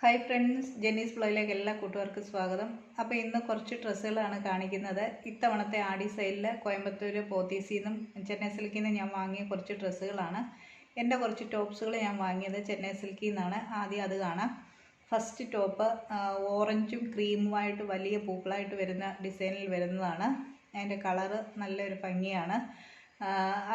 Hi friends ജെന്നീസ് ഫ്ലോയിലേക്ക് എല്ലാ കൂട്ടുകാർക്കും സ്വാഗതം. അപ്പോൾ ഇന്ന് കുറച്ച് ഡ്രസ്സുകളാണ് കാണിക്കുന്നത്. ഇത്തവണത്തെ ആടി സെയിലിൽ കോയമ്പത്തൂർ പോത്തീസിൽ നിന്നും ചെന്നൈ സിൽക്കിൽ നിന്ന് ഞാൻ വാങ്ങിയ കുറച്ച് ഡ്രസ്സുകളാണ്. എന്റെ കുറച്ച് ടോപ്സുകൾ ഞാൻ വാങ്ങിയത് ചെന്നൈ സിൽക്കിൽ നിന്നാണ് ആദ്യം അത് കാണാം. ഫസ്റ്റ് ടോപ്പ് ഓറഞ്ചും ക്രീമുമായിട്ട് വലിയ പൂക്കളായിട്ട് വരുന്ന ഡിസൈനിൽ വരുന്നതാണ്. അതിന്റെ കളറ് നല്ലൊരു ഭംഗിയാണ്.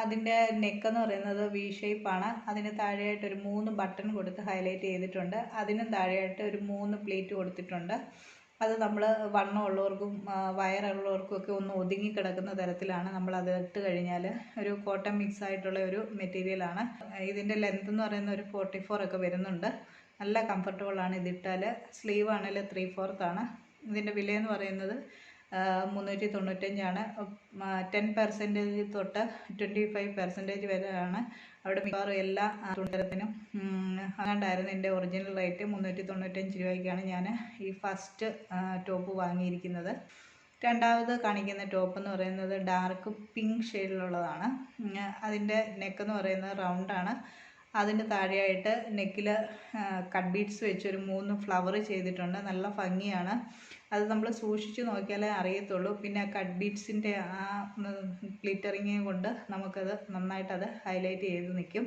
അതിന്റെ നെക്ക് എന്ന് പറയുന്നത് വി ഷേപ്പാണ് അതിന് താഴെയായിട്ട് ഒരു മൂന്ന് ബട്ടൺ കൊടുത്ത് ഹൈലൈറ്റ് ചെയ്തിട്ടുണ്ട്. അതിനും താഴെയായിട്ട് ഒരു മൂന്ന് പ്ലേറ്റ് കൊടുത്തിട്ടുണ്ട്. അത് നമ്മൾ വണ്ണമുള്ളവർക്കും വയറുള്ളവർക്കും ഒക്കെ ഒന്ന് ഒതുങ്ങി കിടക്കുന്ന തരത്തിലാണ് നമ്മൾ അത് ഇട്ട് കഴിഞ്ഞാൽ ഒരു കോട്ടൺ മിക്സ് ആയിട്ടുള്ള ഒരു മെറ്റീരിയലാണ് ഇതിന്റെ ലെങ്ത് എന്ന് പറയുന്ന ഒരു ഫോർട്ടി ഫോർ ഒക്കെ വരുന്നുണ്ട്. നല്ല കംഫർട്ടബിൾ കംഫർട്ടബിളാണ് ഇതിട്ടാൽ സ്ലീവ് ആണെങ്കിൽ ത്രീ ഫോർത്ത് ആണ്. ഇതിന്റെ എന്ന് പറയുന്നത് മുന്നൂറ്റി തൊണ്ണൂറ്റഞ്ചാണ്. ടെൻ പെർസെന്റേജ് തൊട്ട് ട്വന്റി ഫൈവ് പെർസെന്റേജ് വരെയാണ് അവിടെ മിക്കവാറും എല്ലാ തുണിത്തരത്തിനും അങ്ങാണ്ടായിരുന്നു എന്റെ ഒറിജിനൽ റേറ്റ്. മുന്നൂറ്റി തൊണ്ണൂറ്റഞ്ച് രൂപയ്ക്കാണ് ഞാൻ ഈ ഫസ്റ്റ് ടോപ്പ് വാങ്ങിയിരിക്കുന്നത്. രണ്ടാമത് കാണിക്കുന്ന ടോപ്പ് എന്ന് പറയുന്നത് ഡാർക്ക് പിങ്ക് ഷെയ്ഡിലുള്ളതാണ്. അതിന്റെ നെക്ക് എന്ന് പറയുന്നത് റൗണ്ടാണ്. അതിന് താഴെയായിട്ട് നെക്കിൽ കട്ട് ബീഡ്സ് വെച്ച് ഒരു മൂന്ന് ഫ്ലവർ ചെയ്തിട്ടുണ്ട്. നല്ല ഭംഗിയാണ്. അത് നമ്മൾ സൂക്ഷിച്ച് നോക്കിയാലേ അറിയത്തുള്ളൂ. പിന്നെ കട്ട് ബീഡ്സിന്റെ ആ ഗ്ലിറ്ററിങ് കൊണ്ട് നമുക്കത് നന്നായിട്ടത് ഹൈലൈറ്റ് ചെയ്ത് നിൽക്കും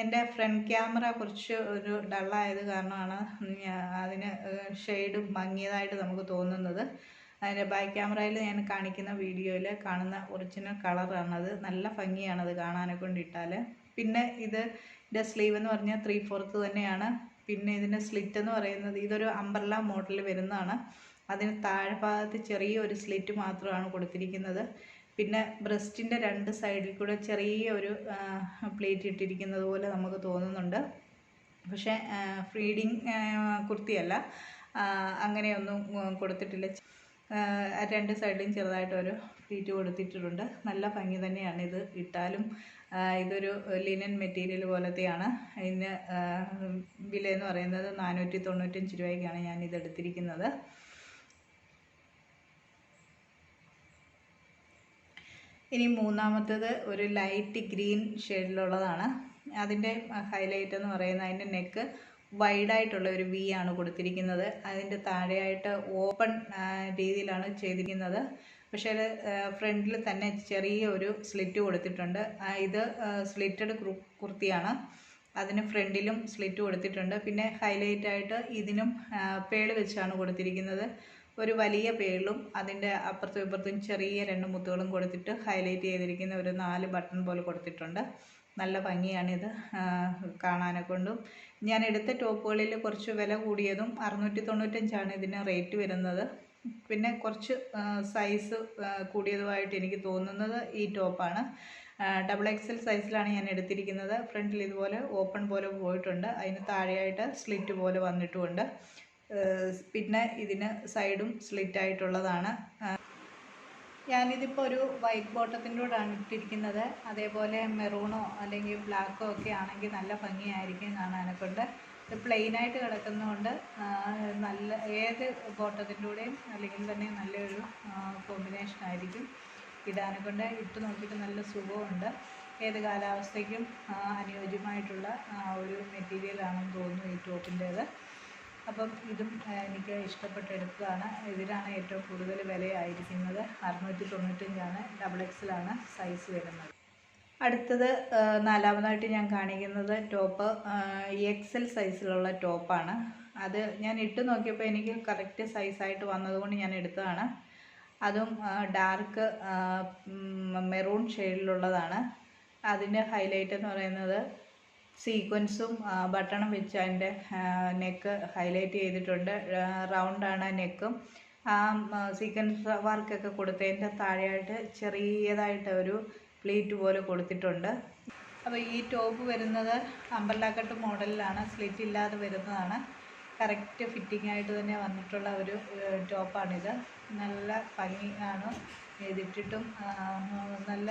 എന്റെ ഫ്രണ്ട് ക്യാമറ കുറച്ച് ഒരു ഡള്ളായത് കാരണമാണ് അതിന് ഷെയ്ഡ് മങ്ങിയതായിട്ട് നമുക്ക് തോന്നുന്നത്. അതിന്റെ ബാക്ക് ക്യാമറയിൽ ഞാൻ കാണിക്കുന്ന വീഡിയോയിൽ കാണുന്ന ഒറിജിനൽ കളറാണത് നല്ല ഭംഗിയാണത് കാണാനെ കൊണ്ടിട്ടാൽ പിന്നെ ഇത് ഇതിന്റെ സ്ലീവ് എന്ന് പറഞ്ഞാൽ ത്രീ ഫോർത്ത് തന്നെയാണ്. പിന്നെ ഇതിന്റെ സ്ലിറ്റ് എന്ന് പറയുന്നത് ഇതൊരു അമ്പർല മോഡൽ വരുന്നതാണ്. അതിന് താഴ്ഭാഗത്ത് ചെറിയ ഒരു സ്ലിറ്റ് മാത്രമാണ് കൊടുത്തിരിക്കുന്നത്. പിന്നെ ബ്രസ്റ്റിന്റെ രണ്ട് സൈഡിൽ കൂടെ ചെറിയ ഒരു പ്ലേറ്റ് ഇട്ടിരിക്കുന്നത് പോലെ നമുക്ക് തോന്നുന്നുണ്ട്. പക്ഷേ ഫീഡിങ് കുർത്തിയല്ല. അങ്ങനെയൊന്നും കൊടുത്തിട്ടില്ല. രണ്ട് സൈഡിലും ചെറുതായിട്ടൊരു പ്ലീറ്റ് കൊടുത്തിട്ടുണ്ട്. നല്ല ഭംഗി തന്നെയാണ് ഇത് ഇട്ടാലും. ഇതൊരു ലിനൻ മെറ്റീരിയൽ പോലത്തെയാണ്. ഇതിന് വില എന്ന് പറയുന്നത് നാനൂറ്റി തൊണ്ണൂറ്റഞ്ച് രൂപയ്ക്കാണ് ഞാൻ ഇത് എടുത്തിരിക്കുന്നത് ഇനി മൂന്നാമത്തേത് ഒരു ലൈറ്റ് ഗ്രീൻ ഷെയ്ഡിലുള്ളതാണ് അതിന്റെ ഹൈലൈറ്റ് എന്ന് പറയുന്നത് അതിന്റെ നെക്ക് വൈഡായിട്ടുള്ള ഒരു വി ആണ് കൊടുത്തിരിക്കുന്നത്. അതിന്റെ താഴെയായിട്ട് ഓപ്പൺ രീതിയിലാണ് ചെയ്തിരിക്കുന്നത്. പക്ഷേ അത് ഫ്രണ്ടിൽ തന്നെ ചെറിയ ഒരു സ്ലിറ്റ് കൊടുത്തിട്ടുണ്ട്. ഇത് സ്ലിറ്റഡ് കുർത്തിയാണ്. അതിന് ഫ്രണ്ടിലും സ്ലിറ്റ് കൊടുത്തിട്ടുണ്ട്. പിന്നെ ഹൈലൈറ്റ് ആയിട്ട് ഇതിനും പേൾ വെച്ചാണ് കൊടുത്തിരിക്കുന്നത്. ഒരു വലിയ പേളും അതിന്റെ അപ്പുറത്തും ഇപ്പുറത്തും ചെറിയ രണ്ട് മുത്തുകളും കൊടുത്തിട്ട് ഹൈലൈറ്റ് ചെയ്തിരിക്കുന്ന ഒരു നാല് ബട്ടൺ പോലെ കൊടുത്തിട്ടുണ്ട്. നല്ല ഭംഗിയാണിത്. കാണാനെ കൊണ്ടും. ഞാൻ എടുത്ത ടോപ്പുകളിൽ കുറച്ച് വില കൂടിയതും അറുന്നൂറ്റി തൊണ്ണൂറ്റഞ്ചാണ് ഇതിന് റേറ്റ് വരുന്നത്. പിന്നെ കുറച്ച് സൈസ് കൂടിയതുമായിട്ട് എനിക്ക് തോന്നുന്നത് ഈ ടോപ്പാണ്. ഡബിൾ എക്സൽ സൈസിലാണ് ഞാൻ എടുത്തിരിക്കുന്നത്. ഫ്രണ്ടിൽ ഇതുപോലെ ഓപ്പൺ പോലെ പോയിട്ടുണ്ട്. അതിന് താഴെയായിട്ട് സ്ലിറ്റ് പോലെ വന്നിട്ടുമുണ്ട്. പിന്നെ ഇതിന് സൈഡും സ്ലിറ്റ് ആയിട്ടുള്ളതാണ്. ഞാനിതിപ്പോൾ ഒരു വൈറ്റ് ബോട്ടത്തിന്റെ ആണ് ഇട്ടിരിക്കുന്നത്. അതേപോലെ മെറൂണോ അല്ലെങ്കിൽ ബ്ലാക്കോ ഒക്കെ ആണെങ്കിൽ നല്ല ഭംഗിയായിരിക്കും കാണാനെ കൊണ്ട് ഇത് പ്ലെയിനായിട്ട് കിടക്കുന്നതുകൊണ്ട് നല്ല ഏത് ബോട്ടത്തിന്റെ കൂടെയും അല്ലെങ്കിൽ തന്നെ നല്ലൊരു കോമ്പിനേഷൻ ആയിരിക്കും ഇടാനെ ഇട്ട് നോക്കിയിട്ട് നല്ല സുഖമുണ്ട്. ഏത് കാലാവസ്ഥയ്ക്കും അനുയോജ്യമായിട്ടുള്ള ഒരു മെറ്റീരിയലാണെന്ന് തോന്നുന്നു ഈ ടോപ്പിന്റേത് അപ്പം ഇതും എനിക്ക് ഇഷ്ടപ്പെട്ടെടുത്തതാണ്. ഇതിനാണ് ഏറ്റവും കൂടുതൽ വിലയായിരിക്കുന്നത്. അറുന്നൂറ്റി തൊണ്ണൂറ്റഞ്ചാണ് ഡബിൾ എക്സിലാണ് സൈസ് വരുന്നത്. അടുത്തത് നാലാമതായിട്ട് ഞാൻ കാണിക്കുന്നത് ടോപ്പ് എക്സൽ സൈസിലുള്ള ടോപ്പാണ്. അത് ഞാൻ ഇട്ട് നോക്കിയപ്പോൾ എനിക്ക് കറക്റ്റ് സൈസായിട്ട് വന്നതുകൊണ്ട് ഞാൻ എടുത്തതാണ്. അതും ഡാർക്ക് മെറൂൺ ഷെയ്ഡിലുള്ളതാണ് അതിന്റെ ഹൈലൈറ്റ് എന്ന് പറയുന്നത് സീക്വൻസും ബട്ടണും വെച്ച് അതിന്റെ നെക്ക് ഹൈലൈറ്റ് ചെയ്തിട്ടുണ്ട്. റൗണ്ടാണ് നെക്കും ആ സീക്വൻസ് വർക്കൊക്കെ കൊടുത്തതിന്റെ താഴെയായിട്ട് ചെറിയതായിട്ട് ഒരു പ്ലേറ്റ് പോലെ കൊടുത്തിട്ടുണ്ട്. അപ്പോൾ ഈ ടോപ്പ് വരുന്നത് അമ്പർലാക്കട്ട് മോഡലിലാണ് സ്ലിറ്റ് ഇല്ലാതെ വരുന്നതാണ്. കറക്റ്റ് ഫിറ്റിംഗ് ആയിട്ട് തന്നെ വന്നിട്ടുള്ള ഒരു ടോപ്പാണിത് നല്ല ഭംഗി ആണ് ഇതിട്ടിട്ടും നല്ല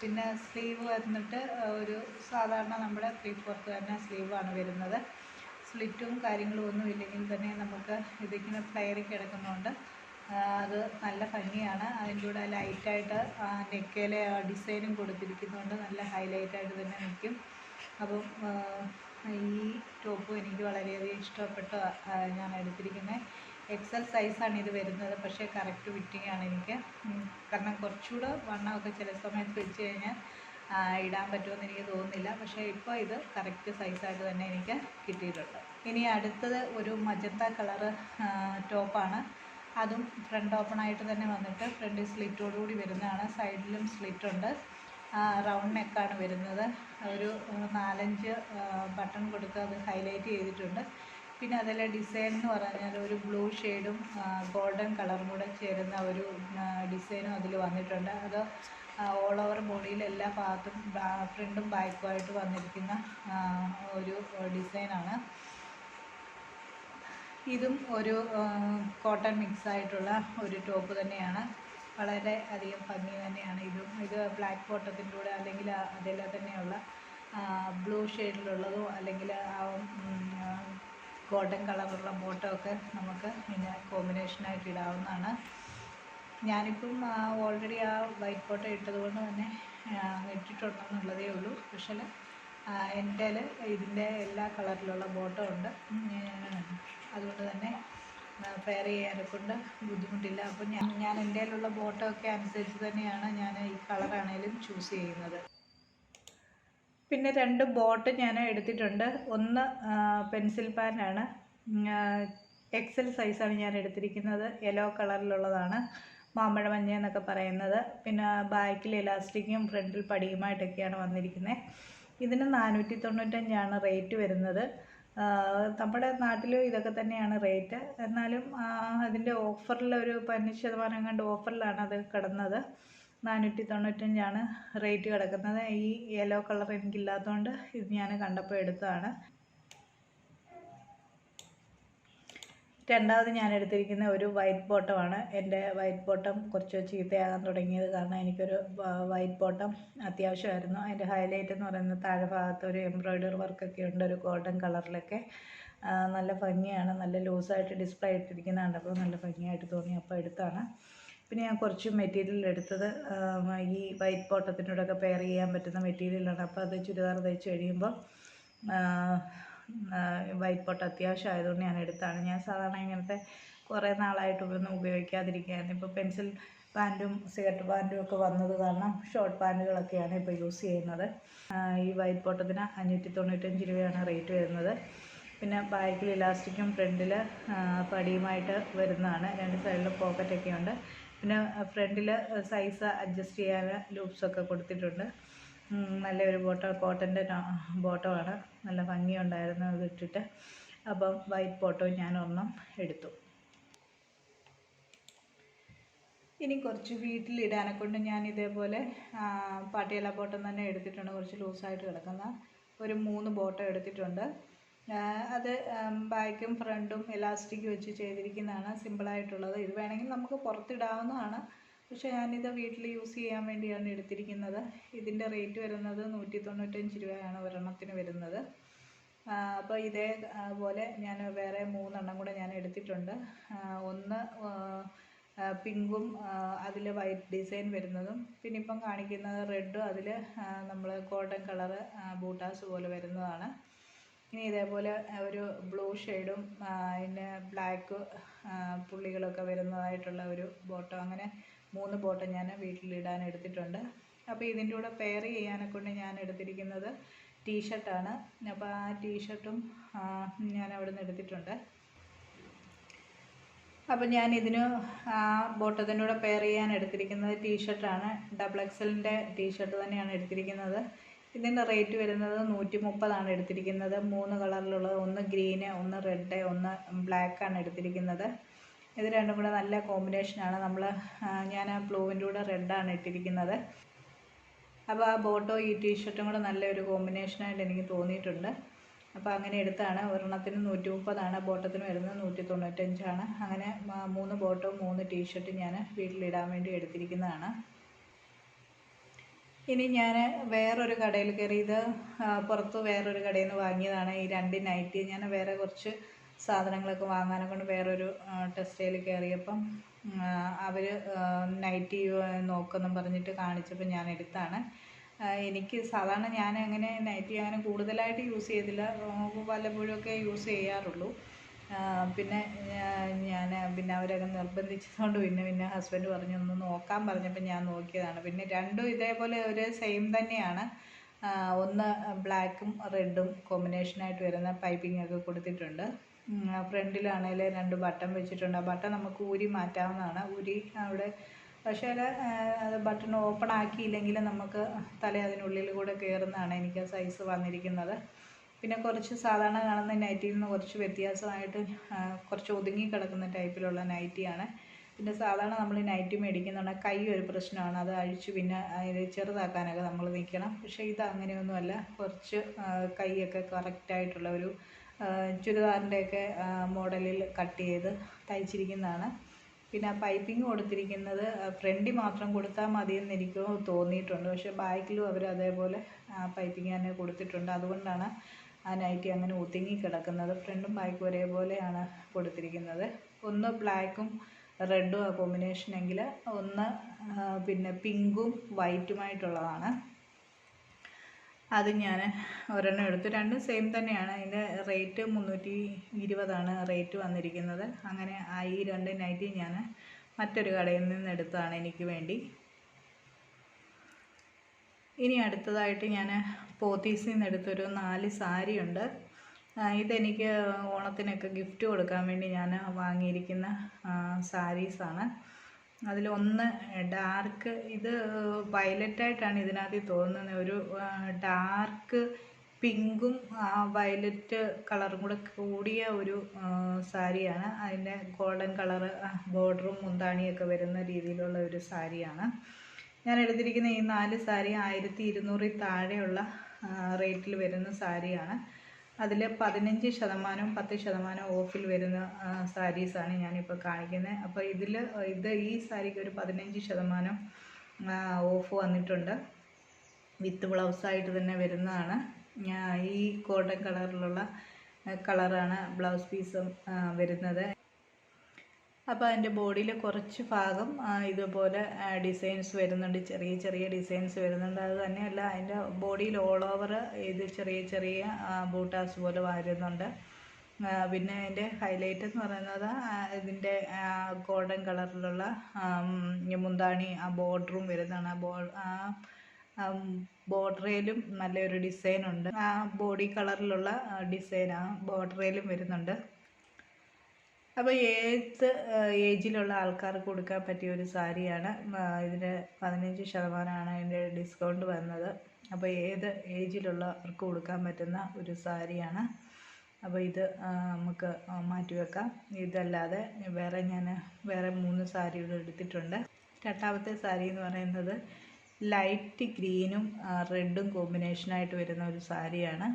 പിന്നെ സ്ലീവ് വന്നിട്ട് ഒരു സാധാരണ നമ്മുടെ ത്രീ ഫോർത്ത് തന്നെ സ്ലീവാണ് വരുന്നത്. സ്ലിറ്റും കാര്യങ്ങളും ഒന്നും ഇല്ലെങ്കിൽ തന്നെ നമുക്ക് ഇതിങ്ങനെ ഫ്ലയറിൽ കിടക്കുന്നതുകൊണ്ട് അത് നല്ല ഭംഗിയാണ്. അതിന്റെ കൂടെ ലൈറ്റായിട്ട് നെക്കയിലെ ഡിസൈനും കൊടുത്തിരിക്കുന്നതുകൊണ്ട് നല്ല ഹൈലൈറ്റായിട്ട് തന്നെ നിൽക്കും. അപ്പം ഈ ടോപ്പും എനിക്ക് വളരെയധികം ഇഷ്ടപ്പെട്ട ഞാൻ എടുത്തിരിക്കുന്നത് എക്സൽ സൈസാണ് ഇത് വരുന്നത്. പക്ഷേ കറക്റ്റ് ഫിറ്റിംഗ് ആണ് എനിക്ക് കാരണം കുറച്ചുകൂടെ വണ്ണമൊക്കെ ചില സമയത്ത് വെച്ച് കഴിഞ്ഞാൽ ഇടാൻ പറ്റുമെന്ന് എനിക്ക് തോന്നുന്നില്ല. പക്ഷേ ഇപ്പോൾ ഇത് കറക്റ്റ് സൈസായിട്ട് തന്നെ എനിക്ക് കിട്ടിയിട്ടുണ്ട്. ഇനി അടുത്തത് ഒരു മജന്ത കളറ് ടോപ്പാണ് അതും ഫ്രണ്ട് ഓപ്പൺ ആയിട്ട് തന്നെ വന്നിട്ട് ഫ്രണ്ട് സ്ലിറ്റോടുകൂടി വരുന്നതാണ്. സൈഡിലും സ്ലിറ്റ് ഉണ്ട്. റൗണ്ട് നെക്കാണ് വരുന്നത്. ഒരു നാലഞ്ച് ബട്ടൺ കൊടുത്ത് അത് ഹൈലൈറ്റ് ചെയ്തിട്ടുണ്ട്. പിന്നെ അതല്ല ഡിസൈൻ എന്ന് പറഞ്ഞാൽ ഒരു ബ്ലൂ ഷെയ്ഡും ഗോൾഡൻ കളറും കൂടെ ചേരുന്ന ഒരു ഡിസൈനും അതിൽ വന്നിട്ടുണ്ട്. അത് ഓൾ ഓവർ ബോഡിയിൽ എല്ലാ ഭാഗത്തും ഫ്രണ്ടും ബാക്കുമായിട്ട് വന്നിരിക്കുന്ന ഒരു ഡിസൈനാണ് ഇതും ഒരു കോട്ടൺ മിക്സ് ആയിട്ടുള്ള ഒരു ടോപ്പ് തന്നെയാണ്. വളരെ അധികം ഭംഗി തന്നെയാണ് ഇതും. ഇത് ബ്ലാക്ക് കോട്ടത്തിന്റെ കൂടെ അല്ലെങ്കിൽ അതിൽ തന്നെയുള്ള ബ്ലൂ ഷെയ്ഡിലുള്ളതോ അല്ലെങ്കിൽ ഗോൾഡൻ കളറുള്ള ബോട്ടോ ഒക്കെ നമുക്ക് ഇങ്ങനെ കോമ്പിനേഷനായിട്ട് ഇടാവുന്നതാണ്. ഞാനിപ്പം ഓൾറെഡി ആ വൈറ്റ് കോട്ട ഇട്ടതുകൊണ്ട് തന്നെ ഇട്ടിട്ടുണ്ടെന്നുള്ളതേ ഉള്ളൂ. പക്ഷേ എന്റെ ഇതിന്റെ എല്ലാ കളറിലുള്ള ബോട്ടോ ഉണ്ട്. അതുകൊണ്ട് തന്നെ പെയർ ചെയ്യാനെ കൊണ്ട് ബുദ്ധിമുട്ടില്ല. അപ്പോൾ ഞാൻ ഞാൻ എന്റെ കയ്യിലുള്ള ബോട്ടോ ഒക്കെ അനുസരിച്ച് തന്നെയാണ് ഞാൻ ഈ കളറാണേലും ചൂസ് ചെയ്യുന്നത്. പിന്നെ രണ്ട് ബോട്ട് ഞാൻ എടുത്തിട്ടുണ്ട്. ഒന്ന് പെൻസിൽ പാനാണ് എക്സൽ സൈസാണ് ഞാൻ എടുത്തിരിക്കുന്നത്. യെല്ലോ കളറിലുള്ളതാണ്. മാമ്പഴ മഞ്ഞ എന്നൊക്കെ പറയുന്നത്. പിന്നെ ബാക്കിൽ ഇലാസ്റ്റിക്കും ഫ്രണ്ടിൽ പടിയുമായിട്ടൊക്കെയാണ് വന്നിരിക്കുന്നത്. ഇതിന് നാനൂറ്റി തൊണ്ണൂറ്റഞ്ചാണ് റേറ്റ് വരുന്നത്. നമ്മുടെ നാട്ടിലും ഇതൊക്കെ തന്നെയാണ് റേറ്റ്. എന്നാലും അതിന്റെ ഓഫറിൽ ഒരു പതിനഞ്ച് ശതമാനം കണ്ട് ഓഫറിലാണ് അത് കിടന്നത്. നാനൂറ്റി തൊണ്ണൂറ്റഞ്ചാണ് റേറ്റ് കിടക്കുന്നത്. ഈ യെല്ലോ കളർ എനിക്കില്ലാത്തതുകൊണ്ട് ഇത് ഞാൻ കണ്ടപ്പോൾ എടുത്തതാണ്. രണ്ടാമത് ഞാൻ എടുത്തിരിക്കുന്ന ഒരു വൈറ്റ് ബോട്ടമാണ്. എന്റെ വൈറ്റ് ബോട്ടം കുറച്ച് ചീത്തയാകാൻ തുടങ്ങിയത് കാരണം എനിക്കൊരു വൈറ്റ് ബോട്ടം അത്യാവശ്യമായിരുന്നു. അതിന്റെ ഹൈലൈറ്റ് എന്ന് പറയുന്നത് താഴെ ഭാഗത്ത് ഒരു എംബ്രോയ്ഡറി വർക്കൊക്കെ ഉണ്ട് ഒരു ഗോൾഡൻ കളറിലൊക്കെ. നല്ല ഭംഗിയാണ്. നല്ല ലൂസായിട്ട് ഡിസ്പ്ലേ ഇട്ടിരിക്കുന്നത് കണ്ടപ്പോൾ നല്ല ഭംഗിയായിട്ട് തോന്നി. അപ്പോൾ എടുത്താണ് പിന്നെ ഞാൻ കുറച്ച് മെറ്റീരിയൽ എടുത്തത് ഈ വൈറ്റ് ബോട്ടത്തിനോടൊക്കെ പെയർ ചെയ്യാൻ പറ്റുന്ന മെറ്റീരിയലാണ്. അപ്പോൾ അത് ചുരിദാർ തയ്ച്ച് കഴിയുമ്പോൾ വൈറ്റ് ബോട്ട് അത്യാവശ്യം ആയതുകൊണ്ട് ഞാൻ എടുത്താണ്. ഞാൻ സാധാരണ ഇങ്ങനത്തെ കുറേ നാളായിട്ട് ഒന്നും ഉപയോഗിക്കാതിരിക്കുകയായിരുന്നു ഇപ്പോൾ പെൻസിൽ പാന്റും സിഗരറ്റ് പാന്റും ഒക്കെ വന്നത് കാരണം ഷോർട്ട് പാന്റുകളൊക്കെയാണ് ഇപ്പോൾ യൂസ് ചെയ്യുന്നത്. ഈ വൈറ്റ് ബോട്ടത്തിന് അഞ്ഞൂറ്റി തൊണ്ണൂറ്റഞ്ച് രൂപയാണ് റേറ്റ് വരുന്നത്. പിന്നെ ബാക്കിൽ ഇലാസ്റ്റിക്കും ഫ്രണ്ടിൽ പടിയുമായിട്ട് വരുന്നതാണ്. രണ്ട് സൈഡിൽ പോക്കറ്റൊക്കെ ഉണ്ട് പിന്നെ ഫ്രണ്ടിൽ സൈസ് അഡ്ജസ്റ്റ് ചെയ്യാൻ ലൂപ്സൊക്കെ കൊടുത്തിട്ടുണ്ട്. നല്ലൊരു ബോട്ടം കോട്ടന്റെ ആണ്. നല്ല ഭംഗിയുണ്ടായിരുന്നു അത് ഇട്ടിട്ട്. അപ്പം വൈറ്റ് ബോട്ടോ ഒരെണ്ണം എടുത്തു. ഇനി കുറച്ച് വീട്ടിലിടാനെ കൊണ്ട് ഞാൻ ഇതേപോലെ പാട്ടിയല ബോട്ടം തന്നെ എടുത്തിട്ടുണ്ട്. കുറച്ച് ലൂസായിട്ട് കിടക്കുന്ന ഒരു മൂന്ന് ബോട്ടം എടുത്തിട്ടുണ്ട്. അത് ബാക്കും ഫ്രണ്ടും എലാസ്റ്റിക് വെച്ച് ചെയ്തിരിക്കുന്നതാണ് സിമ്പിളായിട്ടുള്ളത്. ഇത് വേണമെങ്കിൽ നമുക്ക് പുറത്തിടാവുന്നതാണ്. പക്ഷേ ഞാനിത് വീട്ടിൽ യൂസ് ചെയ്യാൻ വേണ്ടിയാണ് എടുത്തിരിക്കുന്നത്. ഇതിന്റെ റേറ്റ് വരുന്നത് നൂറ്റി തൊണ്ണൂറ്റഞ്ച് രൂപയാണ് ഒരെണ്ണത്തിന് വരുന്നത്. അപ്പോൾ ഇതേ പോലെ ഞാൻ വേറെ മൂന്നെണ്ണം കൂടെ ഞാൻ എടുത്തിട്ടുണ്ട്. ഒന്ന് പിങ്കും അതിൽ വൈറ്റ് ഡിസൈൻ വരുന്നതും. പിന്നെ ഇപ്പം കാണിക്കുന്നത് റെഡും അതിൽ നമ്മൾ ഗോൾഡൻ കളറ് ബൂട്ടാസ് പോലെ വരുന്നതാണ്. ഇനി ഇതേപോലെ ഒരു ബ്ലൂ ഷെയ്ഡും പിന്നെ ബ്ലാക്ക് പുള്ളികളൊക്കെ വരുന്നതായിട്ടുള്ള ഒരു ബോട്ടം അങ്ങനെ മൂന്ന് ബോട്ടം ഞാൻ വീട്ടിലിടാൻ എടുത്തിട്ടുണ്ട്. അപ്പോൾ ഇതിന്റെ കൂടെ പെയർ ചെയ്യാനെ കൊണ്ട് ഞാൻ എടുത്തിരിക്കുന്നത് ടീഷർട്ടാണ് അപ്പോൾ ആ ടീഷർട്ടും ഞാൻ അവിടെ നിന്ന് എടുത്തിട്ടുണ്ട്. അപ്പം ഞാൻ ഇതിന് ആ ബോട്ടത്തിന്റെ കൂടെ പെയർ ചെയ്യാൻ എടുത്തിരിക്കുന്നത് ടീഷർട്ടാണ് ഡബിൾ എക്സലിന്റെ ടീഷർട്ട് തന്നെയാണ് എടുത്തിരിക്കുന്നത്. ഇതിന്റെ റേറ്റ് വരുന്നത് നൂറ്റി മുപ്പതാണ് എടുത്തിരിക്കുന്നത്. മൂന്ന് കളറിലുള്ളത്. ഒന്ന് ഗ്രീന് ഒന്ന് റെഡ് ഒന്ന് ബ്ലാക്കാണ് എടുത്തിരിക്കുന്നത്. ഇത് രണ്ടും കൂടെ നല്ല കോമ്പിനേഷനാണ്. നമ്മൾ ഞാൻ ആ ബ്ലൂവിന്റെ കൂടെ റെഡാണ് ഇട്ടിരിക്കുന്നത്. അപ്പോൾ ആ ബോട്ടോ ഈ ടീഷർട്ടും കൂടെ നല്ലൊരു കോമ്പിനേഷനായിട്ട് എനിക്ക് തോന്നിയിട്ടുണ്ട്. അപ്പോൾ അങ്ങനെ എടുത്താണ്. ഒരെണ്ണത്തിന് നൂറ്റി മുപ്പതാണ് ബോട്ടത്തിന് വരുന്നത് നൂറ്റി തൊണ്ണൂറ്റഞ്ചാണ് അങ്ങനെ മൂന്ന് ബോട്ടോ മൂന്ന് ടീഷർട്ടും ഞാൻ വീട്ടിലിടാൻ വേണ്ടി എടുത്തിരിക്കുന്നതാണ്. ഇനി ഞാൻ വേറൊരു കടയിൽ കയറി ഇത് പുറത്ത് വേറൊരു കടയിൽ നിന്ന് വാങ്ങിയതാണ്. ഈ രണ്ട് നൈറ്റി ഞാൻ വേറെ കുറച്ച് സാധനങ്ങളൊക്കെ വാങ്ങാനെ കൊണ്ട് വേറൊരു ടെക്സ്റ്റൈൽ കയറിയപ്പം അവർ നൈറ്റി നോക്കുമെന്നും പറഞ്ഞിട്ട് കാണിച്ചപ്പോൾ ഞാൻ എടുത്താണ്. എനിക്ക് സാധാരണ ഞാൻ അങ്ങനെ നൈറ്റി അങ്ങനെ കൂടുതലായിട്ട് യൂസ് ചെയ്തില്ല. വല്ലപ്പോഴുമൊക്കെ യൂസ് ചെയ്യാറുള്ളൂ. പിന്നെ ഞാൻ പിന്നെ അവരൊക്കെ നിർബന്ധിച്ചതുകൊണ്ട് പിന്നെ പിന്നെ ഹസ്ബൻഡ് പറഞ്ഞു ഒന്ന് നോക്കാൻ പറഞ്ഞപ്പോൾ ഞാൻ നോക്കിയതാണ്. പിന്നെ രണ്ടും ഇതേപോലെ ഒരു സെയിം തന്നെയാണ്. ഒന്ന് ബ്ലാക്കും റെഡും കോമ്പിനേഷനായിട്ട് വരുന്ന പൈപ്പിംഗ് ഒക്കെ കൊടുത്തിട്ടുണ്ട്. ഫ്രണ്ടിലാണെങ്കിൽ രണ്ട് ബട്ടൺ വെച്ചിട്ടുണ്ട്. ആ ബട്ടൺ നമുക്ക് ഊരി മാറ്റാവുന്നതാണ്. ഊരി അവിടെ പക്ഷേ അത് ബട്ടൺ ഓപ്പൺ ആക്കിയില്ലെങ്കിൽ നമുക്ക് തല അതിനുള്ളിൽ കൂടെ കയറുന്നതാണ് എനിക്ക് സൈസ് വന്നിരിക്കുന്നത്. പിന്നെ കുറച്ച് സാധാരണ കാണുന്ന നൈറ്റിയിൽ നിന്ന് കുറച്ച് വ്യത്യാസമായിട്ട് കുറച്ച് ഒതുങ്ങി കിടക്കുന്ന ടൈപ്പിലുള്ള നൈറ്റിയാണ് പിന്നെ സാധാരണ നമ്മൾ നൈറ്റി മേടിക്കുന്നുണ്ട് കൈ ഒരു പ്രശ്നമാണ്. അത് അഴിച്ച് പിന്നെ ഇത് ചെറുതാക്കാനൊക്കെ നമ്മൾ നിൽക്കണം പക്ഷേ ഇത് അങ്ങനെയൊന്നുമല്ല. കുറച്ച് കൈയൊക്കെ കറക്റ്റായിട്ടുള്ള ഒരു ചുരിദാറിന്റെയൊക്കെ മോഡലിൽ കട്ട് ചെയ്ത് തയ്ച്ചിരിക്കുന്നതാണ്. പിന്നെ പൈപ്പിംഗ് കൊടുത്തിരിക്കുന്നത് ഫ്രണ്ടിൽ മാത്രം കൊടുത്താൽ മതിയെന്ന് എനിക്ക് തോന്നിയിട്ടുണ്ട്. പക്ഷേ ബാക്കിലും അവർ അതേപോലെ പൈപ്പിംഗ് തന്നെ കൊടുത്തിട്ടുണ്ട്. അതുകൊണ്ടാണ് ആ നൈറ്റി അങ്ങനെ ഒതുങ്ങി കിടക്കുന്നത് ഫ്രണ്ടും ബാക്കും ഒരേപോലെയാണ് കൊടുത്തിരിക്കുന്നത്. ഒന്ന് ബ്ലാക്കും റെഡും ആ കോമ്പിനേഷൻ എങ്കിൽ ഒന്ന് പിന്നെ പിങ്കും വൈറ്റുമായിട്ടുള്ളതാണ്. അത് ഞാൻ ഒരെണ്ണം എടുത്തു. രണ്ടും സെയിം തന്നെയാണ്. അതിന്റെ റേറ്റ് മുന്നൂറ്റി ഇരുപതാണ് റേറ്റ് വന്നിരിക്കുന്നത്. അങ്ങനെ ഈ രണ്ട് നൈറ്റി ഞാൻ മറ്റൊരു കടയിൽ നിന്ന് എടുത്തതാണ് എനിക്ക് വേണ്ടി. ഇനി അടുത്തതായിട്ട് ഞാൻ പോത്തീസിൽ നിന്ന് എടുത്തൊരു നാല് സാരിയുണ്ട്. ഇതെനിക്ക് ഓണത്തിനൊക്കെ ഗിഫ്റ്റ് കൊടുക്കാൻ വേണ്ടി ഞാൻ വാങ്ങിയിരിക്കുന്ന സാരീസാണ്. അതിലൊന്ന് ഡാർക്ക് ഇത് വയലറ്റായിട്ടാണ് ഇതിനകത്ത് തോന്നുന്നത് ഒരു ഡാർക്ക് പിങ്കും വയലറ്റ് കളറും കൂടെ കൂടിയ ഒരു സാരിയാണ്. അതിന്റെ ഗോൾഡൻ കളറ് ബോർഡറും മുന്താണിയൊക്കെ വരുന്ന രീതിയിലുള്ള ഒരു സാരിയാണ്. ഞാൻ എടുത്തിരിക്കുന്ന ഈ നാല് സാരി ആയിരത്തി ഇരുന്നൂറിൽ താഴെയുള്ള റേറ്റിൽ വരുന്ന സാരിയാണ്. അതിൽ പതിനഞ്ച് ശതമാനവും പത്ത് ശതമാനവും ഓഫിൽ വരുന്ന സാരീസാണ് ഞാനിപ്പോൾ കാണിക്കുന്നത് അപ്പോൾ ഇതിൽ ഇത് ഈ സാരിക്ക് ഒരു പതിനഞ്ച് ശതമാനം ഓഫ് വന്നിട്ടുണ്ട്. വിത്ത് ബ്ലൗസായിട്ട് തന്നെ വരുന്നതാണ്. ഞാൻ ഈ കോട്ടൺ കളറിലുള്ള കളറാണ് ബ്ലൗസ് പീസും വരുന്നത്. അപ്പോൾ അതിന്റെ ബോഡിയിൽ കുറച്ച് ഭാഗം ഇതുപോലെ ഡിസൈൻസ് വരുന്നുണ്ട്. ചെറിയ ചെറിയ ഡിസൈൻസ് വരുന്നുണ്ട്. അത് തന്നെയല്ല അതിന്റെ ബോഡിയിൽ ഓൾ ഓവർ ഇത് ചെറിയ ചെറിയ ബൂട്ടാസ് പോലെ വരുന്നുണ്ട്. പിന്നെ അതിന്റെ ഹൈലൈറ്റ് എന്ന് പറയുന്നത് ഇതിന്റെ ഗോൾഡൻ കളറിലുള്ള മുന്താണി ആ ബോർഡറും വരുന്നതാണ്. ആ ബോ ആ ബോർഡറേലും നല്ലൊരു ഡിസൈൻ ഉണ്ട്. ആ ബോഡി കളറിലുള്ള ഡിസൈൻ ആ വരുന്നുണ്ട്. അപ്പോൾ ഏത് ഏജിലുള്ള ആൾക്കാർക്ക് കൊടുക്കാൻ പറ്റിയ ഒരു സാരിയാണ് ഇതിന് പതിനഞ്ച് ശതമാനമാണ് അതിന്റെ ഡിസ്കൗണ്ട് വന്നത്. അപ്പോൾ ഏത് ഏജിലുള്ളവർക്ക് കൊടുക്കാൻ പറ്റുന്ന ഒരു സാരിയാണ്. അപ്പോൾ ഇത് നമുക്ക് മാറ്റി വെക്കാം. ഇതല്ലാതെ വേറെ ഞാൻ വേറെ മൂന്ന് സാരികൾ എടുത്തിട്ടുണ്ട്. രണ്ടാമത്തെ സാരി എന്ന് പറയുന്നത് ലൈറ്റ് ഗ്രീനും റെഡും കോമ്പിനേഷനായിട്ട് വരുന്ന ഒരു സാരിയാണ്.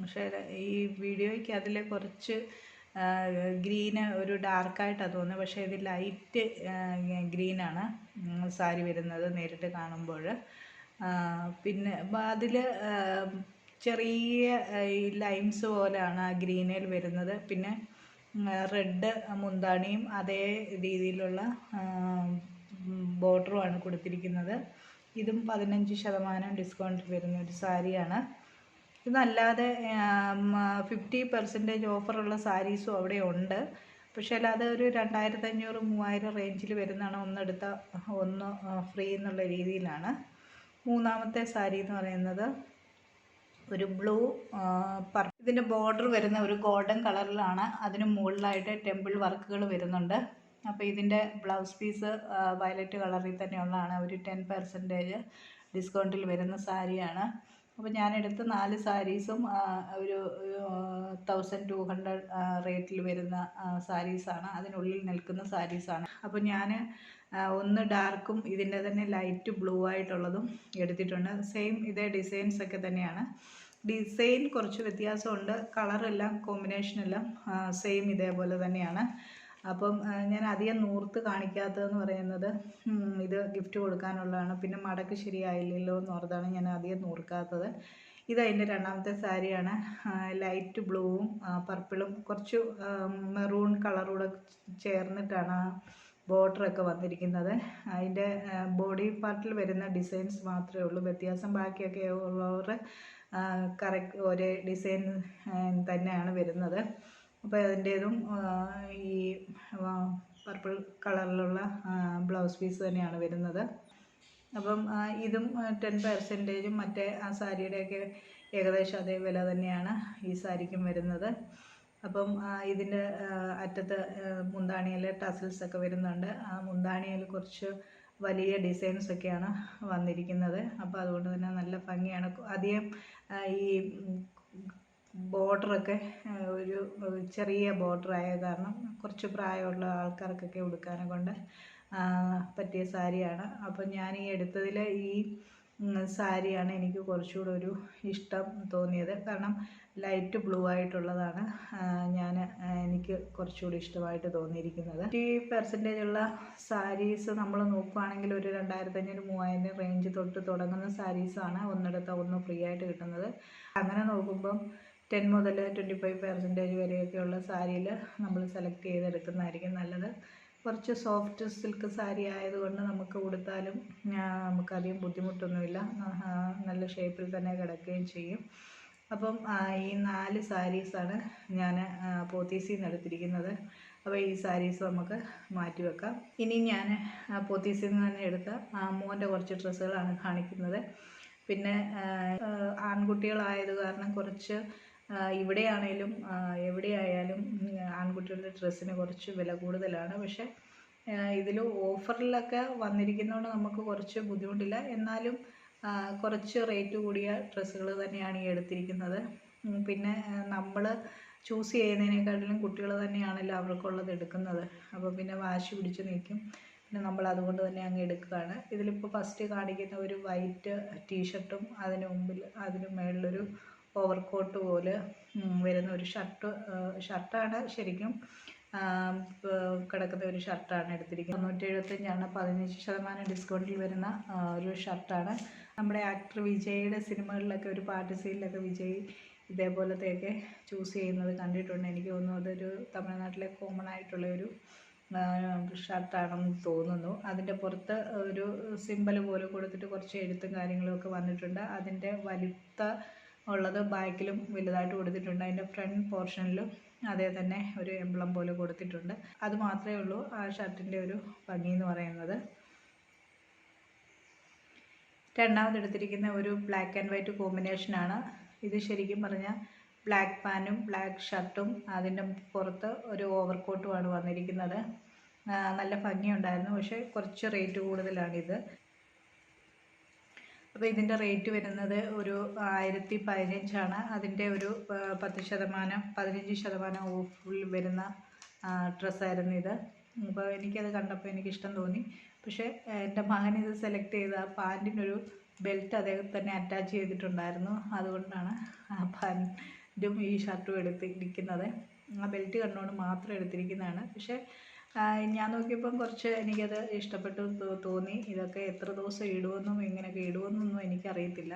പക്ഷേ ഈ വീഡിയോയ്ക്ക് അതിലെ കുറച്ച് ഗ്രീന് ഒരു ഡാർക്കായിട്ടാണ് തോന്നുന്നത് പക്ഷേ ഇത് ലൈറ്റ് ഗ്രീനാണ് സാരി വരുന്നത് നേരിട്ട് കാണുമ്പോൾ പിന്നെ അതിൽ ചെറിയ ഈ ലൈൻസ് പോലെയാണ് ആ ഗ്രീനിൽ വരുന്നത്. പിന്നെ റെഡ് മുന്താണിയും അതേ രീതിയിലുള്ള ബോർഡറുമാണ് കൊടുത്തിരിക്കുന്നത്. ഇതും പതിനഞ്ച് ശതമാനം ഡിസ്കൗണ്ട് വരുന്ന ഒരു സാരിയാണ്. ഇതല്ലാതെ ഫിഫ്റ്റി പെർസെന്റേജ് ഓഫറുള്ള സാരീസും അവിടെ ഉണ്ട്. പക്ഷേ അല്ലാതെ ഒരു രണ്ടായിരത്തി അഞ്ഞൂറ് മൂവായിരം റേഞ്ചിൽ വരുന്നതാണ്. ഒന്നെടുത്ത ഒന്ന് ഫ്രീ എന്നുള്ള രീതിയിലാണ്. മൂന്നാമത്തെ സാരി എന്ന് പറയുന്നത് ഒരു ബ്ലൂ പർ ഇതിന്റെ ബോർഡർ വരുന്ന ഒരു ഗോൾഡൻ കളറിലാണ് അതിന് മുകളിലായിട്ട് ടെമ്പിൾ വർക്കുകൾ വരുന്നുണ്ട്. അപ്പോൾ ഇതിന്റെ ബ്ലൗസ് പീസ് വയലറ്റ് കളറിൽ തന്നെയുള്ളതാണ്. ഒരു ടെൻ പെർസെന്റേജ് ഡിസ്കൗണ്ടിൽ വരുന്ന സാരിയാണ്. അപ്പോൾ ഞാനെടുത്ത നാല് സാരീസും ഒരു തൗസൻഡ് ടു ഹൺഡ്രഡ് റേറ്റിൽ വരുന്ന സാരീസാണ്. അതിനുള്ളിൽ നിൽക്കുന്ന സാരീസാണ്. അപ്പോൾ ഞാൻ ഒന്ന് ഡാർക്കും ഇതിന്റെ തന്നെ ലൈറ്റ് ബ്ലൂ ആയിട്ടുള്ളതും എടുത്തിട്ടുണ്ട്. സെയിം ഇതേ ഡിസൈൻസ് ഒക്കെ തന്നെയാണ്. ഡിസൈൻ കുറച്ച് വ്യത്യാസമുണ്ട്. കളറെല്ലാം കോമ്പിനേഷനെല്ലാം സെയിം ഇതേപോലെ തന്നെയാണ്. അപ്പം ഞാൻ അധികം നൂർത്ത് കാണിക്കാത്തതെന്ന് പറയുന്നത് ഇത് ഗിഫ്റ്റ് കൊടുക്കാനുള്ളതാണ്. പിന്നെ മടക്ക് ശരിയായില്ലല്ലോ എന്ന് ഓർത്താണ് ഞാൻ അധികം നൂർക്കാത്തത്. ഇത് അതിന്റെ രണ്ടാമത്തെ സാരിയാണ്. ലൈറ്റ് ബ്ലൂവും പർപ്പിളും കുറച്ച് മെറൂൺ കളറൂടെ ചേർന്നിട്ടാണ് ബോർഡറൊക്കെ വന്നിരിക്കുന്നത്. അതിന്റെ ബോഡി പാർട്ടിൽ വരുന്ന ഡിസൈൻസ് മാത്രമേ ഉള്ളൂ. വ്യത്യാസം ബാക്കിയൊക്കെ ഉള്ളവർ കറക്റ്റ് ഒരേ ഡിസൈൻ തന്നെയാണ് വരുന്നത്. അപ്പോൾ അതിന്റേതും ഈ പർപ്പിൾ കളറിലുള്ള ബ്ലൗസ് പീസ് തന്നെയാണ് വരുന്നത്. അപ്പം ഇതും ടെൻ പെർസെന്റേജും മറ്റേ ആ സാരിയുടെയൊക്കെ ഏകദേശം അതേ വില തന്നെയാണ് ഈ സാരിക്കും വരുന്നത്. അപ്പം ഇതിന്റെ അറ്റത്ത് മുന്താണിയിൽ ടസിൽസ് ഒക്കെ വരുന്നുണ്ട്. ആ മുന്താണിയിൽ കുറച്ച് വലിയ ഡിസൈൻസ് ഒക്കെയാണ് വന്നിരിക്കുന്നത്. അപ്പോൾ അതുകൊണ്ട് തന്നെ നല്ല ഭംഗിയാണ്. അധികം ഈ ബോർഡറൊക്കെ ഒരു ചെറിയ ബോർഡർ ആയ കാരണം കുറച്ച് പ്രായമുള്ള ആൾക്കാർക്കൊക്കെ ഉടുക്കാനെ കൊണ്ട് പറ്റിയ സാരിയാണ്. അപ്പം ഞാൻ ഈ എടുത്തതിൽ ഈ സാരിയാണ് എനിക്ക് കുറച്ചുകൂടെ ഒരു ഇഷ്ടം തോന്നിയത്. കാരണം ലൈറ്റ് ബ്ലൂ ആയിട്ടുള്ളതാണ് ഞാൻ എനിക്ക് കുറച്ചുകൂടി ഇഷ്ടമായിട്ട് തോന്നിയിരിക്കുന്നത്. ഈ പെർസെന്റേജ് ഉള്ള സാരീസ് നമ്മൾ നോക്കുകയാണെങ്കിൽ ഒരു രണ്ടായിരത്തി അഞ്ഞൂറ് മൂവായിരം റേഞ്ച് തൊട്ട് തുടങ്ങുന്ന സാരീസാണ് ഒന്നെടുത്ത ഒന്ന് ഫ്രീ ആയിട്ട് കിട്ടുന്നത്. അങ്ങനെ നോക്കുമ്പം ടെൻ മുതൽ ട്വന്റി ഫൈവ് പെർസെന്റേജ് വരെയൊക്കെയുള്ള സാരിയിൽ നമ്മൾ സെലക്ട് ചെയ്തെടുക്കുന്നതായിരിക്കും നല്ലത്. കുറച്ച് സോഫ്റ്റ് സിൽക്ക് സാരി ആയതുകൊണ്ട് നമുക്ക് ഉടുത്താലും നമുക്ക് നമുക്കധികം ബുദ്ധിമുട്ടൊന്നുമില്ല. നല്ല ഷേപ്പിൽ തന്നെ കിടക്കുകയും ചെയ്യും. അപ്പം ഈ നാല് സാരീസാണ് ഞാൻ പോത്തീസിൽ നിന്ന് എടുത്തിരിക്കുന്നത്. അപ്പോൾ ഈ സാരീസ് നമുക്ക് മാറ്റി വെക്കാം. ഇനി ഞാൻ പോത്തീസിൽ നിന്ന് തന്നെ എടുത്ത മോന്റെ കുറച്ച് ഡ്രസ്സുകളാണ് കാണിക്കുന്നത്. പിന്നെ ആൺകുട്ടികളായത് കാരണം കുറച്ച് ഇവിടെയാണേലും എവിടെയായാലും ആൺകുട്ടികളുടെ ഡ്രസ്സിന് കുറച്ച് വില കൂടുതലാണ്. പക്ഷേ ഇതിൽ ഓഫറിലൊക്കെ വന്നിരിക്കുന്നതുകൊണ്ട് നമുക്ക് കുറച്ച് ബുദ്ധിമുട്ടില്ല. എന്നാലും കുറച്ച് റേറ്റ് കൂടിയ ഡ്രസ്സുകൾ തന്നെയാണ് ഈ എടുത്തിരിക്കുന്നത്. പിന്നെ നമ്മൾ ചൂസ് ചെയ്യുന്നതിനേക്കാട്ടിലും കുട്ടികൾ തന്നെയാണല്ലോ അവർക്കുള്ളത് എടുക്കുന്നത്. അപ്പോൾ പിന്നെ വാശി പിടിച്ച് നിൽക്കും. പിന്നെ നമ്മൾ അതുകൊണ്ട് തന്നെ അങ്ങ് എടുക്കുകയാണ്. ഇതിലിപ്പോൾ ഫസ്റ്റ് കാണിക്കുന്ന ഒരു വൈറ്റ് ടീഷർട്ടും അതിന് മുമ്പിൽ അതിന് മുകളിലൊരു ഓവർകോട്ട് പോലെ വരുന്ന ഒരു ഷർട്ട് ഷർട്ടാണ് ശരിക്കും കിടക്കുന്ന ഒരു ഷർട്ടാണ് എടുത്തിരിക്കുന്നത്. തൊണ്ണൂറ്റി എഴുപത്തഞ്ചാണ് പതിനഞ്ച് ശതമാനം ഡിസ്കൗണ്ടിൽ വരുന്ന ഒരു ഷർട്ടാണ് നമ്മുടെ ആക്ടർ വിജയുടെ സിനിമകളിലൊക്കെ ഒരു പാട്ട് സീനിലൊക്കെ വിജയ് ഇതേപോലത്തെയൊക്കെ ചൂസ് ചെയ്യുന്നത് കണ്ടിട്ടുണ്ട്. എനിക്ക് തോന്നുന്നു അതൊരു തമിഴ്നാട്ടിലെ കോമൺ ആയിട്ടുള്ള ഒരു ഷർട്ടാണെന്ന് തോന്നുന്നു. അതിന്റെ പുറത്ത് ഒരു സിമ്പൽ പോലെ കൊടുത്തിട്ട് കുറച്ച് എഴുത്തും കാര്യങ്ങളും ഒക്കെ വന്നിട്ടുണ്ട്. അതിന്റെ വലുത്ത ഉള്ളത് ബാക്കിലും വലുതായിട്ട് കൊടുത്തിട്ടുണ്ട്. അതിന്റെ ഫ്രണ്ട് പോർഷനിലും അതേ തന്നെ ഒരു എംബ്ലം പോലെ കൊടുത്തിട്ടുണ്ട്. അത് മാത്രമേ ഉള്ളൂ ആ ഷർട്ടിന്റെ ഒരു ഭംഗി എന്ന് പറയുന്നത്. രണ്ടാമത് എടുത്തിരിക്കുന്ന ഒരു ബ്ലാക്ക് ആൻഡ് വൈറ്റ് കോമ്പിനേഷനാണ് ഇത് ശരിക്കും പറഞ്ഞാൽ ബ്ലാക്ക് പാനും ബ്ലാക്ക് ഷർട്ടും അതിന്റെ പുറത്ത് ഒരു ഓവർ ഓവർകോട്ടുമാണ് വന്നിരിക്കുന്നത്. നല്ല ഭംഗിയുണ്ടായിരുന്നു. പക്ഷേ കുറച്ച് റേറ്റ് കൂടുതലാണിത് അപ്പോൾ ഇതിന്റെ റേറ്റ് വരുന്നത് ഒരു ആയിരത്തി പതിനഞ്ചാണ്. അതിന്റെ ഒരു പത്ത് ശതമാനം പതിനഞ്ച് ശതമാനം ഓഫിൽ വരുന്ന ഡ്രസ്സായിരുന്നു ഇത്. അപ്പോൾ എനിക്കത് കണ്ടപ്പോൾ എനിക്ക് ഇഷ്ടം തോന്നി. പക്ഷേ എന്റെ മകൻ ഇത് സെലക്ട് ചെയ്ത ആ പാന്റിനൊരു ബെൽറ്റ് അദ്ദേഹം തന്നെ അറ്റാച്ച് ചെയ്തിട്ടുണ്ടായിരുന്നു. അതുകൊണ്ടാണ് ആ പാന്റും ഈ ഷർട്ടും എടുത്തിരിക്കുന്നത്. ആ ബെൽറ്റ് കണ്ടുകൊണ്ട് മാത്രം എടുത്തിരിക്കുന്നതാണ്. പക്ഷേ ഞാൻ നോക്കിയപ്പം കുറച്ച് എനിക്കത് ഇഷ്ടപ്പെട്ടു തോന്നി. ഇതൊക്കെ എത്ര ദിവസം ഇടുമെന്നും ഇങ്ങനെയൊക്കെ ഇടുമെന്നൊന്നും എനിക്കറിയത്തില്ല.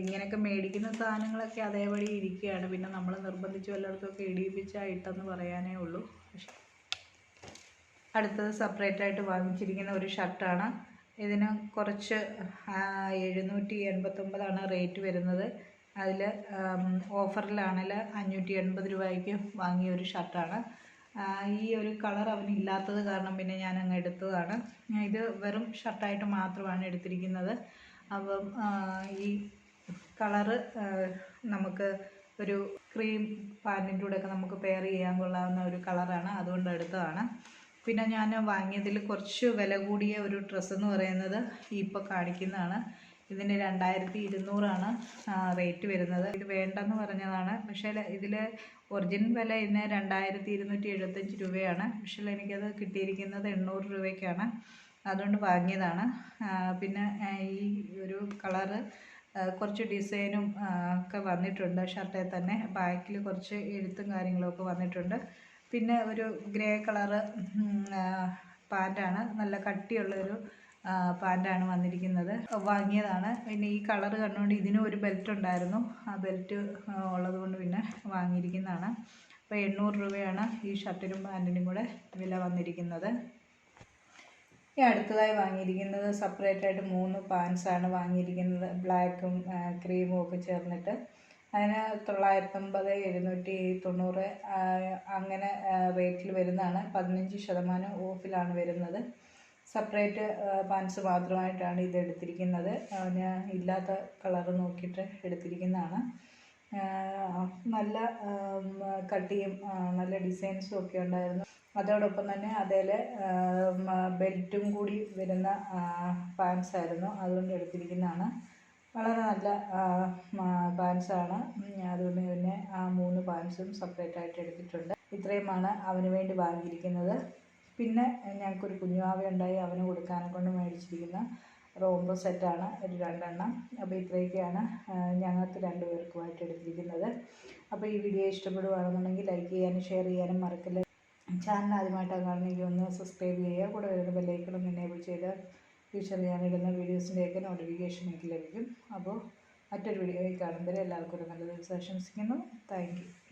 ഇങ്ങനെയൊക്കെ മേടിക്കുന്ന സാധനങ്ങളൊക്കെ അതേപടി ഇരിക്കുകയാണ്. പിന്നെ നമ്മൾ നിർബന്ധിച്ച് വല്ലയിടത്തൊക്കെ ഇടിയിപ്പിച്ചാൽ ഇട്ടെന്ന് പറയാനേ ഉള്ളൂ. അടുത്തത് സെപ്പറേറ്റ് ആയിട്ട് വാങ്ങിച്ചിരിക്കുന്ന ഒരു ഷർട്ടാണ് ഇതിന് കുറച്ച് എഴുന്നൂറ്റി എൺപത്തൊമ്പതാണ് റേറ്റ് വരുന്നത്. അതിൽ ഓഫറിലാണെങ്കിൽ അഞ്ഞൂറ്റി എൺപത് രൂപയ്ക്ക് വാങ്ങിയ ഒരു ഷർട്ടാണ് ഈ ഒരു കളർ അവനില്ലാത്തത് കാരണം പിന്നെ ഞാൻ അങ്ങ് എടുത്തതാണ് ഇത് വെറും ഷർട്ടായിട്ട് മാത്രമാണ് എടുത്തിരിക്കുന്നത്. അപ്പം ഈ കളറ് നമുക്ക് ഒരു ക്രീം പാന്റിന്റെ കൂടെയൊക്കെ നമുക്ക് പെയർ ചെയ്യാൻ കൊള്ളാവുന്ന ഒരു കളറാണ്. അതുകൊണ്ട് എടുത്തതാണ്. പിന്നെ ഞാൻ വാങ്ങിയതിൽ കുറച്ച് വില കൂടിയ ഒരു ഡ്രസ്സ് എന്ന് പറയുന്നത് ഇപ്പോൾ കാണിക്കുന്നതാണ്. ഇതിന് രണ്ടായിരത്തി ഇരുന്നൂറാണ് റേറ്റ് വരുന്നത്. ഇത് വേണ്ടെന്ന് പറഞ്ഞതാണ്. പക്ഷേ ഇതിൽ ഒറിജിനൽ വില ഇന്ന് രണ്ടായിരത്തി ഇരുന്നൂറ്റി എഴുപത്തഞ്ച് രൂപയാണ്. പക്ഷേ എനിക്കത് കിട്ടിയിരിക്കുന്നത് എണ്ണൂറ് രൂപയ്ക്കാണ്. അതുകൊണ്ട് വാങ്ങിയതാണ്. പിന്നെ ഈ ഒരു കളറ് കുറച്ച് ഡിസൈനും ഒക്കെ വന്നിട്ടുണ്ട് ഷർട്ടിൽ തന്നെ. ബാക്കിൽ കുറച്ച് എഴുത്തും കാര്യങ്ങളൊക്കെ വന്നിട്ടുണ്ട്. പിന്നെ ഒരു ഗ്രേ കളറ് പാന്റാണ് നല്ല കട്ടിയുള്ളൊരു പാന്റാണ് വന്നിരിക്കുന്നത്. വാങ്ങിയതാണ്. പിന്നെ ഈ കളർ കണ്ടുകൊണ്ട് ഇതിനും ഒരു ബെൽറ്റ് ഉണ്ടായിരുന്നു. ആ ബെൽറ്റ് ഉള്ളത് കൊണ്ട് പിന്നെ വാങ്ങിയിരിക്കുന്നതാണ്. അപ്പോൾ എണ്ണൂറ് രൂപയാണ് ഈ ഷർട്ടിനും പാന്റിനും കൂടെ വില വന്നിരിക്കുന്നത്. ഈ അടുത്തതായി വാങ്ങിയിരിക്കുന്നത് സെപ്പറേറ്റ് ആയിട്ട് മൂന്ന് പാൻസാണ് വാങ്ങിയിരിക്കുന്നത്. ബ്ലാക്കും ക്രീമും ഒക്കെ ചേർന്നിട്ട്. അതിന് തൊള്ളായിരത്തമ്പത് എഴുന്നൂറ്റി തൊണ്ണൂറ് അങ്ങനെ റേറ്റിൽ വരുന്നതാണ്. പതിനഞ്ച് ശതമാനം ഓഫിലാണ് വരുന്നത്. സെപ്പറേറ്റ് പാൻസ് മാത്രമായിട്ടാണ് ഇത് എടുത്തിരിക്കുന്നത്. ഞാൻ ഇല്ലാത്ത കളർ നോക്കിയിട്ട് എടുത്തിരിക്കുന്നതാണ്. നല്ല കട്ടിയും നല്ല ഡിസൈൻസും ഒക്കെ ഉണ്ടായിരുന്നു. അതോടൊപ്പം തന്നെ അതിൽ ബെൽറ്റും കൂടി വരുന്ന പാൻസ് ആയിരുന്നു അതുകൊണ്ട് എടുത്തിരിക്കുന്നതാണ്. വളരെ നല്ല പാൻസാണ് അതുകൊണ്ട് തന്നെ ആ മൂന്ന് പാൻസും സെപ്പറേറ്റ് ആയിട്ട് എടുത്തിട്ടുണ്ട്. ഇത്രയുമാണ് അവന് വേണ്ടി വാങ്ങിയിരിക്കുന്നത്. പിന്നെ ഞങ്ങൾക്കൊരു കുഞ്ഞുവാവ ഉണ്ടായി അവന് കൊടുക്കാനെ കൊണ്ട് മേടിച്ചിരിക്കുന്ന റോംബോ സെറ്റാണ്. ഒരു രണ്ടെണ്ണം. അപ്പോൾ ഇത്രയൊക്കെയാണ് ഞങ്ങൾക്ക് രണ്ടുപേർക്കുമായിട്ട് എടുത്തിരിക്കുന്നത്. അപ്പോൾ ഈ വീഡിയോ ഇഷ്ടപ്പെടുകയാണെന്നുണ്ടെങ്കിൽ ലൈക്ക് ചെയ്യാനും ഷെയർ ചെയ്യാനും മറക്കില്ല. ചാനൽ ആദ്യമായിട്ടാണ് കാണുന്നെങ്കിൽ ഒന്ന് സബ്സ്ക്രൈബ് ചെയ്യുക. കൂടെ വരുന്ന ബെല്ലൈക്കണം എനേബിൾ ചെയ്ത് ഫ്യൂച്ചർ ഞാനിടുന്ന വീഡിയോസിന്റെയൊക്കെ നോട്ടിഫിക്കേഷൻ എനിക്ക് ലഭിക്കും. അപ്പോൾ മറ്റൊരു വീഡിയോയിൽ കാണുമ്പോൾ എല്ലാവർക്കും ഒരു നല്ല ദിവസം ആശംസിക്കുന്നു. താങ്ക്